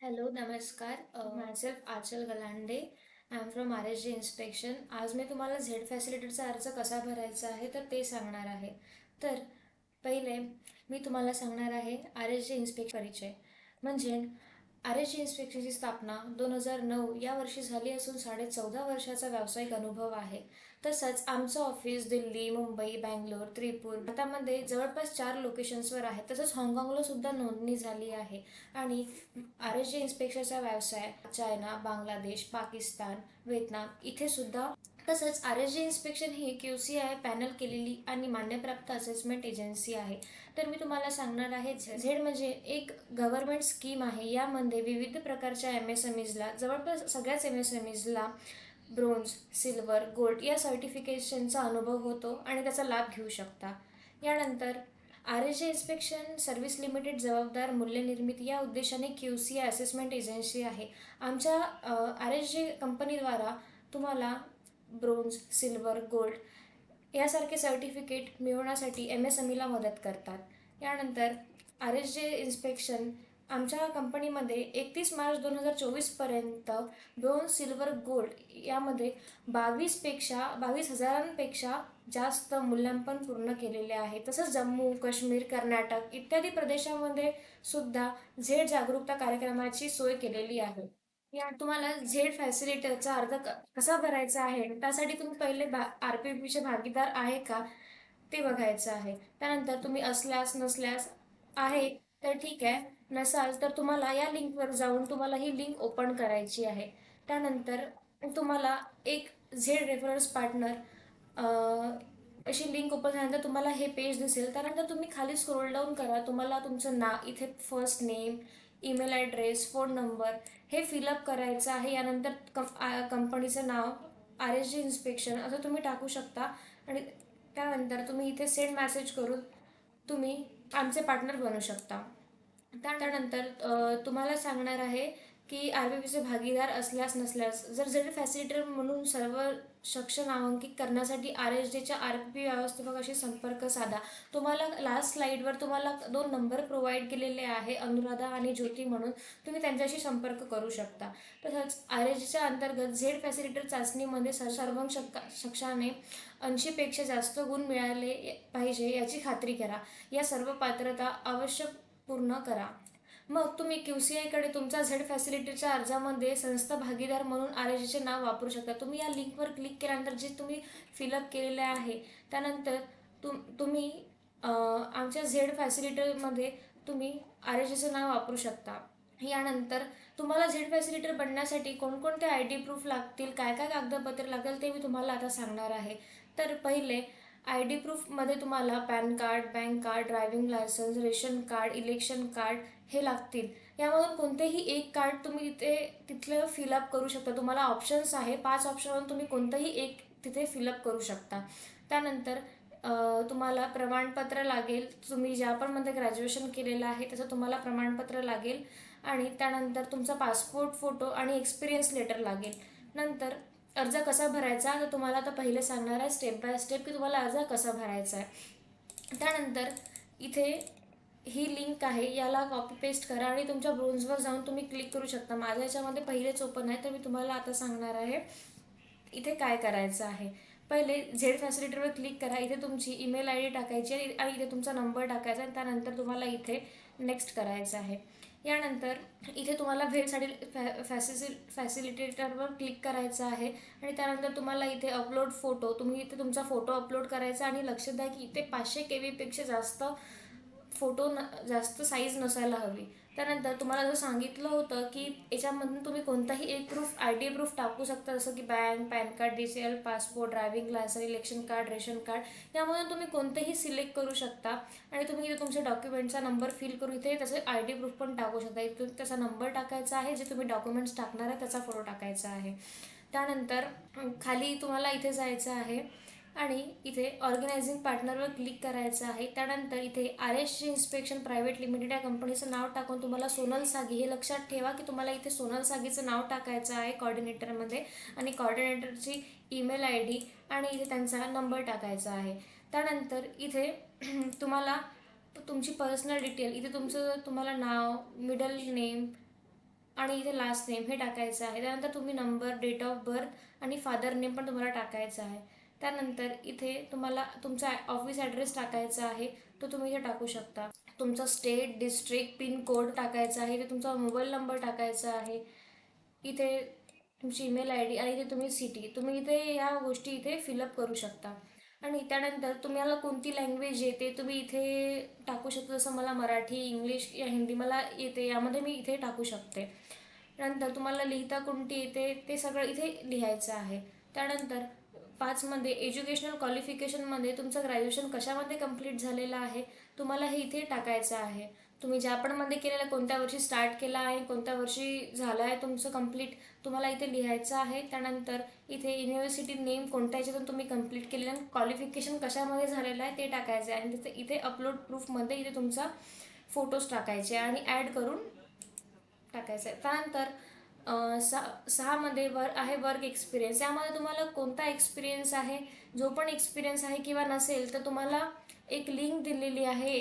Hello नमस्कार. Myself Achal Galande. I am from R S G inspection आज मी तुम्हाला झेड फॅसिलिटीचा अर्ज कसा भरायचा आहे तर ते सांगणार आहे. तर पहिले मी तुम्हाला सांगणार आहे आर एस जी इन्स्पेक्ट परिचय. म्हणजे आर एच जी इन्स्पेक्शनची स्थापना दोन हजार नऊ या वर्षी झाली असून साडे चौदा वर्षाचा व्यावसायिक अनुभव आहे. तसंच आमचं ऑफिस दिल्ली मुंबई बँगलोर त्रिपूर भारतामध्ये जवळपास चार लोकेशन्सवर आहे. तसंच हाँगकाँगला सुद्धा नोंदणी झाली आहे. आणि आर एच जी इन्स्पेक्शनचा व्यवसाय चायना बांगलादेश पाकिस्तान व्हिएतनाम इथे सुद्धा तसंच आर एस जी इन्स्पेक्शन ही क्यू सी आय पॅनल केलेली आणि मान्यप्राप्त असेसमेंट एजन्सी आहे. तर मी तुम्हाला सांगणार आहे झेड म्हणजे एक गव्हर्नमेंट स्कीम आहे. यामध्ये विविध प्रकारच्या एम एस एम ईजला जवळपास सगळ्याच एम एस एम ईजला ब्रोन्झ सिल्वर गोल्ड या सर्टिफिकेशनचा अनुभव होतो आणि त्याचा लाभ घेऊ शकता. यानंतर R S G inspection service limited जबाबदार मूल्यनिर्मिती या उद्देशाने Q C I assessment agency आहे. आमच्या आर एस जी कंपनीद्वारा तुम्हाला ब्रोंज सिल्वर गोल्ड यासारखे सर्टिफिकेट मिळवण्यासाठी एम एस एम ईला मदत करतात. यानंतर आर एस जे इन्स्पेक्शन आमच्या कंपनीमध्ये एकतीस मार्च दोन हजार चोवीसपर्यंत ब्रोन्झ सिल्वर गोल्ड यामध्ये बावीसपेक्षा बावीस हजारांपेक्षा जास्त मूल्यांकन पूर्ण केलेले आहे. तसंच जम्मू काश्मीर कर्नाटक इत्यादी प्रदेशामध्ये सुद्धा झेड जागरूकता कार्यक्रमाची सोय केलेली आहे. या तुम्हाला झेड फॅसिलिटीचा अर्ज कसा भरायचा आहे त्यासाठी तुम्ही पहिले भा आर पी पीचे भागीदार आहे का ते बघायचं आहे. त्यानंतर तुम्ही असल्यास नसल्यास आहे तर ठीक आहे. नसाल तर तुम्हाला या लिंकवर जाऊन तुम्हाला ही लिंक ओपन करायची आहे. त्यानंतर तुम्हाला एक झेड रेफरन्स पार्टनर अशी लिंक ओपन झाल्यानंतर तुम्हाला हे पेज दिसेल. त्यानंतर तुम्ही खाली स्क्रोल डाऊन करा. तुम्हाला तुमचं नाव इथे first name email address phone number हे फिलअप करायचं आहे. यानंतर कं कंपनीचं नाव आर एस जी इन्स्पेक्शन असं तुम्ही टाकू शकता. आणि त्यानंतर तुम्ही इथे सेंड मॅसेज करून तुम्ही आमचे पार्टनर बनू शकता. त्या- त्यानंतर तुम्हाला सांगणार आहे की आर बी पीचे भागीदार असल्यास नसल्यास जर जरी फॅसिलिटर म्हणून सर्व शक्ष नामांकित करण्यासाठी आर एच डीच्या आर पी पी व्यवस्थापकाशी संपर्क साधा. तुम्हाला लास्ट स्लाईडवर तुम्हाला दोन नंबर प्रोव्हाइड केलेले आहे अनुराधा आणि ज्योती म्हणून. तुम्ही त्यांच्याशी संपर्क करू शकता. तसंच आर एस डीच्या अंतर्गत झेड फॅसिलिटर चाचणीमध्ये स सर्व शक्षाने ऐंशीपेक्षा जास्त गुण मिळाले पाहिजे याची खात्री करा. या सर्व पात्रता आवश्यक पूर्ण करा. मग तुम्ही क्यू सी आयकडे तुमचा झेड फॅसिलिटीच्या अर्जामध्ये संस्था भागीदार म्हणून आर एस जीचे नाव वापरू शकता. तुम्ही या लिंकवर क्लिक केल्यानंतर जे तुम्ही फिलअप केलेले आहे त्यानंतर तुम तुम्ही आमच्या झेड फॅसिलिटीमध्ये तुम्ही आर एस जीचं नाव वापरू शकता. यानंतर तुम्हाला झेड फॅसिलिटर बनण्यासाठी कोणकोणते आय डी प्रूफ लागतील काय काय कागदपत्रे लागतील ते मी तुम्हाला आता सांगणार आहे. तर पहिले आय डी प्रूफमध्ये तुम्हाला PAN card bank card driving licence ration card election card हे लागतील. यामधून कोणतेही एक कार्ड तुम्ही तिथे तिथलं फिलअप करू शकता. तुम्हाला ऑप्शन्स आहे. पाच ऑप्शनवरून तुम्ही कोणतंही एक तिथे फिलअप करू शकता. त्यानंतर तुम्हाला प्रमाणपत्र लागेल. तुम्ही ज्या पण मध्ये ग्रॅज्युएशन केलेलं आहे त्याचं तुम्हाला प्रमाणपत्र लागेल. आणि त्यानंतर तुमचा पासपोर्ट फोटो आणि एक्सपिरियन्स लेटर लागेल. नंतर अर्ज कसा भरायचा तर तुम्हाला आता पहिले सांगणार आहे. स्टेप बाय स्टेप की तुम्हाला अर्ज कसा भरायचा आहे. त्यानंतर इथे ही लिंक आहे याला कॉपी पेस्ट करा आणि तुमच्या ब्रोन्झवर जाऊन तुम्ही क्लिक करू शकता. माझ्या याच्यामध्ये पहिलेच ओपन आहे तर मी तुम्हाला आता सांगणार आहे इथे काय करायचं आहे. पहिले झेड फॅसिलिटीवर क्लिक करा इथे तुमची ईमेल आय डी टाकायची आहे आणि इथे तुमचा नंबर टाकायचा आहे. त्यानंतर तुम्हाला इथे नेक्स्ट करायचं आहे. यानंतर इथे तुम्हाला भेटसाठी फॅ फॅसिसि फॅसिलिटेटरवर क्लिक करायचं आहे आणि त्यानंतर तुम्हाला इथे अपलोड फोटो तुम्ही इथे तुमचा फोटो अपलोड करायचा आणि लक्ष द्या की इथे पाचशे के व्हीपेक्षा जास्त फोटो न जास्त साईज नसायला हवी. त्यानंतर तुम्हाला जर सांगितलं होतं की याच्यामधून तुम्ही कोणताही एक प्रूफ आय डी प्रूफ टाकू शकता. जसं की bank PAN card D C L passport driving licence election card ration card यामधून तुम्ही कोणतेही सिलेक्ट करू शकता. आणि तुम्ही इथे तुमच्या डॉक्युमेंटचा नंबर फिल करू इथे त्याचे आय डी प्रूफ पण टाकू शकता. इथून त्याचा नंबर टाकायचा आहे. जे तुम्ही डॉक्युमेंट्स टाकणार आहे त्याचा फोटो टाकायचा आहे. त्यानंतर खाली तुम्हाला इथे जायचं आहे. आणि इथे ऑर्गनायझिंग पार्टनरवर क्लिक करायचं आहे. त्यानंतर इथे R S G inspection private limited या कंपनीचं नाव टाकून तुम्हाला सोनल सागी. हे लक्षात ठेवा की तुम्हाला इथे सोनल सागीचं नाव टाकायचं आहे कॉर्डिनेटरमध्ये आणि कॉर्डिनेटरची ईमेल आय डी आणि इथे त्यांचा नंबर टाकायचा आहे. त्यानंतर इथे तुम्हाला तुमची पर्सनल डिटेल इथे तुमचं तुम्हाला नाव मिडल नेम आणि इथे लास्ट नेम हे टाकायचं आहे. त्यानंतर तुम्ही नंबर डेट ऑफ बर्थ आणि फादर नेम पण तुम्हाला टाकायचं आहे. त्यानंतर इथे तुम्हाला तुमचा ऑफिस ॲड्रेस टाकायचा आहे तो तुम्ही इथे टाकू शकता. तुमचा स्टेट डिस्ट्रिक्ट पिन कोड टाकायचा आहे इथे तुमचा मोबाईल नंबर टाकायचा आहे. इथे तुमची ईमेल आय डी आणि इथे तुम्ही सिटी तुम्ही इथे ह्या गोष्टी इथे फिलअप करू शकता. आणि त्यानंतर तुम्हाला कोणती लँग्वेज येते तुम्ही इथे टाकू शकता जसं मला मराठी इंग्लिश या हिंदी मला येते यामध्ये मी इथे टाकू शकते. नंतर तुम्हाला लिहिता कोणती येते ते सगळं इथे लिहायचं आहे. त्यानंतर पाचमध्ये एज्युकेशनल क्वालिफिकेशनमध्ये तुमचं ग्रॅज्युएशन कशामध्ये कंप्लीट झालेलं आहे तुम्हाला हे इथे टाकायचं आहे. तुम्ही ज्या पण मध्ये केलेलं कोणत्या वर्षी स्टार्ट केला आहे कोणत्या वर्षी झालं आहे तुमचं कंप्लीट तुम्हाला इथे लिहायचं आहे. त्यानंतर इथे युनिव्हर्सिटी नेम कोणत्या याच्यातून तुम्ही कंप्लीट केलेलं आणि क्वालिफिकेशन कशामध्ये झालेलं आहे ते टाकायचं आहे. आणि तिथे इथे अपलोड प्रूफमध्ये इथे तुमचा फोटोज टाकायचे आणि ॲड करून टाकायचं आहे. त्यानंतर सहा सहामध्ये वर आहे वर्क एक्सपिरियन्स यामध्ये तुम्हाला कोणता एक्सपिरियन्स आहे? जो पण एक्सपिरियन्स आहे किंवा नसेल तर तुम्हाला एक लिंक दिलेली आहे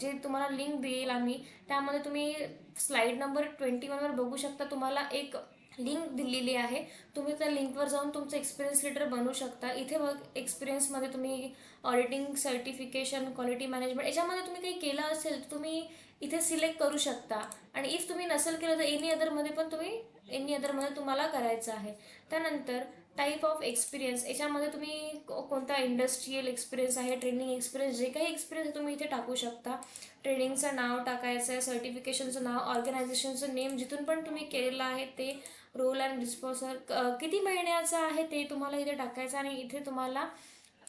जे तुम्हाला लिंक देईल आम्ही. त्यामध्ये तुम्ही स्लाईड नंबर ट्वेंटी वनवर बघू शकता. तुम्हाला एक लिंक दिलेली आहे. तुम्ही त्या लिंकवर जाऊन तुमचं एक्सपिरियन्स लेटर बनवू शकता. इथे वर्क एक्सपिरियन्समध्ये तुम्ही ऑडिटिंग सर्टिफिकेशन क्वालिटी मॅनेजमेंट याच्यामध्ये तुम्ही काही केलं असेल तर तुम्ही इथे सिलेक्ट करू शकता. आणि इफ तुम्ही नसेल केलं तर एनी अदरमध्ये पण तुम्ही एनी अदरमध्ये तुम्हाला करायचं आहे. त्यानंतर टाईप ऑफ एक्सपिरियन्स याच्यामध्ये तुम्ही को- कोणता इंडस्ट्रीयल एक्सपिरियन्स आहे ट्रेनिंग एक्सपिरियन्स जे काही एक्सपिरियन्स आहे तुम्ही इथे टाकू शकता. ट्रेनिंगचं नाव टाकायचं आहे सर्टिफिकेशनचं नाव ऑर्गनायझेशनचं नेम जिथून पण तुम्ही केलेलं आहे ते रोल अँड रिस्पॉन्सर किती महिन्याचं आहे ते तुम्हाला इथे टाकायचं आणि इथे तुम्हाला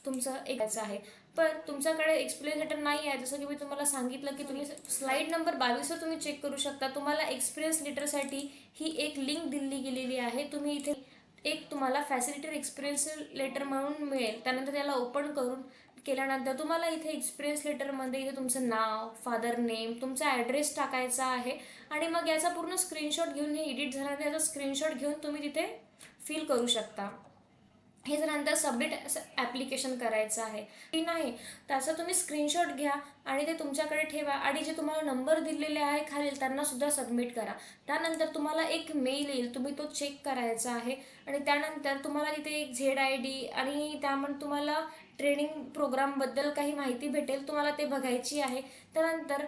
तुमचं एकायचं आहे. पण तुमच्याकडे एक्सपिरियन्स लेटर नाही आहे. जसं की मी तुम्हाला सांगितलं की तुम्ही स्लाईड नंबर बावीसवर तुम्ही चेक करू शकता. तुम्हाला एक्सपिरियन्स लेटरसाठी ही एक लिंक दिली गेलेली आहे. तुम्ही इथे एक तुम्हाला फॅसिलिटेड एक्सपिरियन्स लेटर म्हणून मिळेल. त्यानंतर त्याला ओपन करून केल्यानंतर तुम्हाला इथे एक्सपिरियन्स लेटरमध्ये इथे तुमचं नाव फादर नेम तुमचा ॲड्रेस टाकायचा आहे. आणि मग याचा पूर्ण स्क्रीनशॉट घेऊन हे एडिट झाल्यानंतर याचा स्क्रीनशॉट घेऊन तुम्ही तिथे फील करू शकता. हे झाल्यानंतर सबमिट ॲप्लिकेशन करायचं आहे. की नाही त्याचा तुम्ही स्क्रीनशॉट घ्या आणि ते तुमच्याकडे ठेवा आणि जे तुम्हाला नंबर दिलेले आहे खालील त्यांनासुद्धा सबमिट करा. त्यानंतर तुम्हाला एक मेल येईल तुम्ही तो चेक करायचा आहे आणि त्यानंतर तुम्हाला तिथे एक झेड आय डी आणि त्यामध्ये तुम्हाला ट्रेनिंग प्रोग्रामबद्दल काही माहिती भेटेल तुम्हाला ते बघायची आहे. त्यानंतर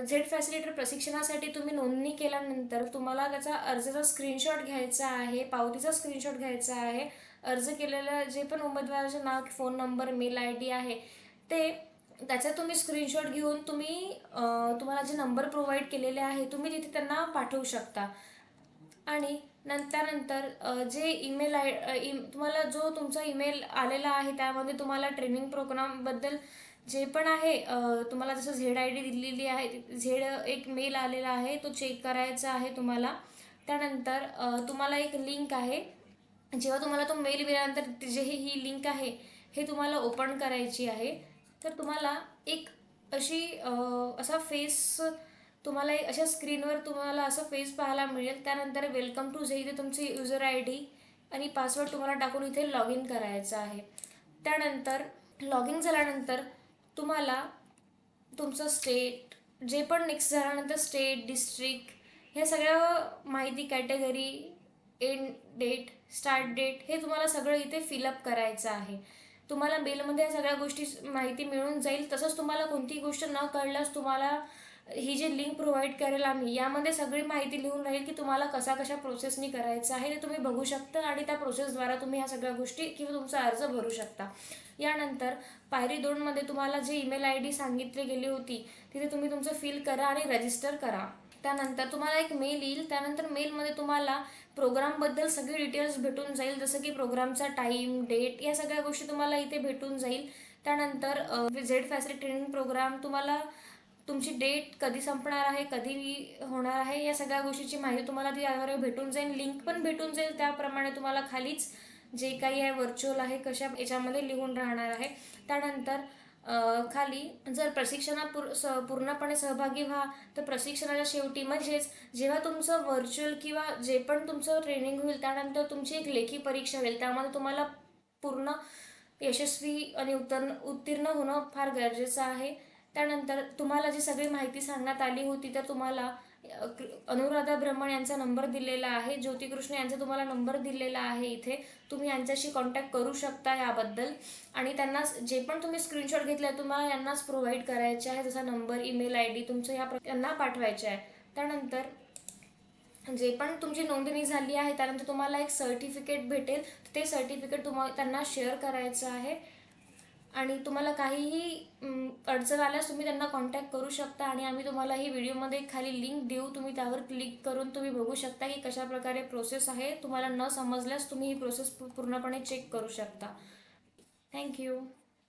झेड फॅसिलिटर प्रशिक्षणासाठी तुम्ही नोंदणी केल्यानंतर तुम्हाला त्याचा अर्जाचा स्क्रीनशॉट घ्यायचा आहे पावतीचा स्क्रीनशॉट घ्यायचा आहे. अर्ज केलेलं जे पण उमेदवाराचे नाव phone number mail I D आहे ते त्याचा तुम्ही स्क्रीनशॉट घेऊन तुम्ही तुम्हाला जे नंबर प्रोव्हाइड केलेले आहे तुम्ही तिथे त्यांना पाठवू शकता. आणि त्यानंतर जे ईमेल आय e, तुम्हाला जो तुमचा ईमेल आलेला आहे त्यामध्ये तुम्हाला ट्रेनिंग प्रोग्रामबद्दल जे पण आहे तुम्हाला जसं झेड आय डी दिलेली आहे झेड एक मेल आलेला आहे तो चेक करायचा आहे तुम्हाला. त्यानंतर तुम्हाला एक लिंक आहे जेव्हा तुम्हाला तो मेल मिळाल्यानंतर जे ही ही लिंक आहे हे तुम्हाला ओपन करायची आहे तर तुम्हाला एक अशी असा फेस तुम्हाला एक अशा स्क्रीनवर तुम्हाला असं फेस पाहायला मिळेल. त्यानंतर वेलकम टू जे इथे तुमची युजर आय डी आणि पासवर्ड तुम्हाला टाकून इथे लॉग इन करायचं आहे. त्यानंतर लॉग इन झाल्यानंतर तुम्हाला तुमचं स्टेट जे पण नेक्स्ट झाल्यानंतर स्टेट डिस्ट्रिक्ट ह्या सगळ्या माहिती category end date start date हे तुम्हाला सगळं इथे फिलअप करायचं आहे. तुम्हाला मेलमध्ये या सगळ्या गोष्टी माहिती मिळून जाईल. तसंच तुम्हाला कोणतीही गोष्ट न कळल्यास तुम्हाला ही जी लिंक प्रोव्हाइड करेल आम्ही यामध्ये सगळी माहिती लिहून राहील की तुम्हाला कसा कशा प्रोसेसनी करायचं आहे ते तुम्ही बघू शकता आणि त्या प्रोसेसद्वारा तुम्ही ह्या सगळ्या गोष्टी किंवा तुमचा अर्ज भरू शकता. यानंतर पायरी दोनमध्ये तुम्हाला जे ईमेल आय डी सांगितली गेली होती तिथे तुम्ही तुमचं फिल करा आणि रजिस्टर करा. त्यानंतर तुम्हाला एक मेल येईल. त्यानंतर मेलमध्ये तुम्हाला प्रोग्रामबद्दल सगळी डिटेल्स भेटून जाईल. जसं की प्रोग्रामचा टाईम डेट या सगळ्या गोष्टी तुम्हाला इथे भेटून जाईल. त्यानंतर झेड फॅसिलिटी ट्रेनिंग प्रोग्राम तुम्हाला तुमची डेट कधी संपणार आहे कधी होणार आहे या सगळ्या गोष्टीची माहिती तुम्हाला त्याद्वारे भेटून जाईल. लिंक पण भेटून जाईल त्याप्रमाणे तुम्हाला खालीच जे काही आहे व्हर्च्युअल आहे कशा याच्यामध्ये लिहून राहणार आहे. त्यानंतर खाली जर प्रशिक्षणात पूर स पूर्णपणे सहभागी व्हा तर प्रशिक्षणाच्या शेवटी म्हणजेच जेव्हा तुमचं व्हर्च्युअल किंवा जे पण तुमचं ट्रेनिंग होईल त्यानंतर तुमची एक लेखी परीक्षा होईल त्यामध्ये तुम्हाला पूर्ण यशस्वी आणि उत्तर उत्तीर्ण होणं फार गरजेचं आहे. त्यानंतर तुम्हाला जी सगळी माहिती सांगण्यात आली होती तर तुम्हाला अनुराधा ब्रह्मण यांचा नंबर दिलेला आहे. ज्योतिकृष्ण यांचा तुम्हाला नंबर दिलेला आहे इथे. तुम्ही यांच्याशी कॉन्टॅक्ट करू शकता याबद्दल. आणि त्यांना जे पण तुम्ही स्क्रीनशॉट घेतले तुम्हाला यांनाच प्रोव्हाइड करायचे आहे. जसा नंबर ईमेल आय डी तुमचं ह्या यांना पाठवायचे आहे. त्यानंतर जे पण तुमची नोंदणी झाली आहे त्यानंतर तुम्हाला एक सर्टिफिकेट भेटेल. ते सर्टिफिकेट तुम्हाला त्यांना शेअर करायचं आहे. आणि तुम्हाला काहीही अडचण आल्यास तुम्ही त्यांना कॉन्टॅक्ट करू शकता आणि आम्ही तुम्हाला ही व्हिडिओमध्ये खाली लिंक देऊ. तुम्ही त्यावर क्लिक करून तुम्ही बघू शकता की कशा प्रकारे प्रोसेस आहे. तुम्हाला न समजल्यास तुम्ही ही प्रोसेस पूर्णपणे चेक करू शकता. थँक्यू